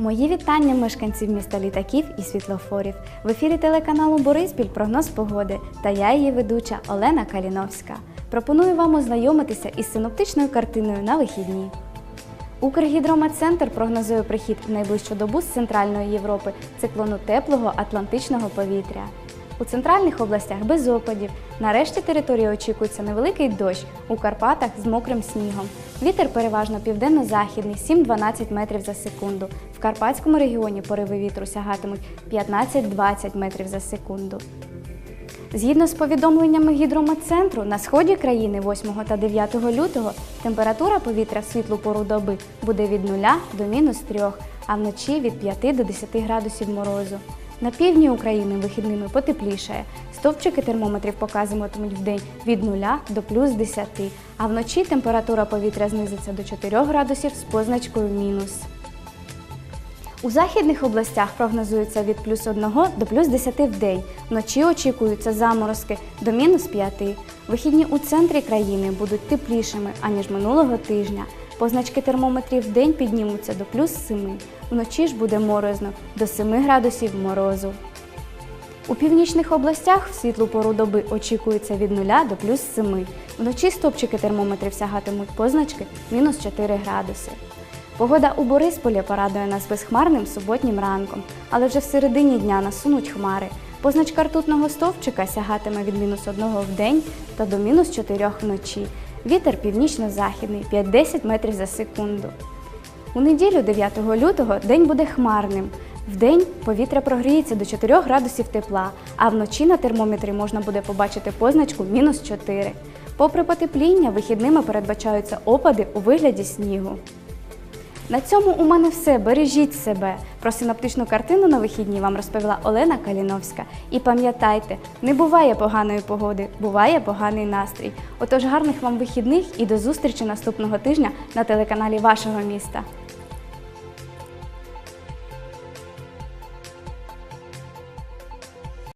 Мої вітання мешканців міста літаків і світлофорів. В ефірі телеканалу Бориспіль прогноз погоди та я її ведуча Олена Каліновська. Пропоную вам ознайомитися із синоптичною картиною на вихідні. Укргідрометцентр прогнозує прихід в найближчу добу з Центральної Європи циклону теплого атлантичного повітря. У центральних областях без опадів. На решті території очікується невеликий дощ у Карпатах з мокрим снігом. Вітер переважно південно-західний 7-12 метрів за секунду. В Карпатському регіоні пориви вітру сягатимуть 15-20 метрів за секунду. Згідно з повідомленнями гідрометцентру, на сході країни 8 та 9 лютого температура повітря в світлу пору доби буде від 0 до мінус 3, а вночі від 5 до 10 градусів морозу. На півдні України вихідними потеплішає. Стовпчики термометрів показуватимуть в день від 0 до плюс 10, а вночі температура повітря знизиться до 4 градусів з позначкою мінус. У західних областях прогнозується від плюс 1 до плюс 10 в день. Вночі очікуються заморозки до мінус 5. Вихідні у центрі країни будуть теплішими, аніж минулого тижня. Позначки термометрів в день піднімуться до плюс 7. Вночі ж буде морозно до 7 градусів морозу. У північних областях в світлу пору доби очікується від 0 до плюс 7. Вночі стопчики термометрів сягатимуть позначки мінус 4 градуси. Погода у Борисполі порадує нас безхмарним суботнім ранком, але вже в середині дня насунуть хмари. Позначка ртутного стовпчика сягатиме від мінус 1 в день та до мінус 4 вночі. Вітер північно-західний 5-10 метрів за секунду. У неділю 9 лютого день буде хмарним. Вдень повітря прогріється до 4 градусів тепла, а вночі на термометрі можна буде побачити позначку мінус 4. Попри потепління, вихідними передбачаються опади у вигляді снігу. На цьому у мене все. Бережіть себе. Про синоптичну картину на вихідні вам розповіла Олена Каліновська. І пам'ятайте, не буває поганої погоди, буває поганий настрій. Отож, гарних вам вихідних і до зустрічі наступного тижня на телеканалі вашого міста.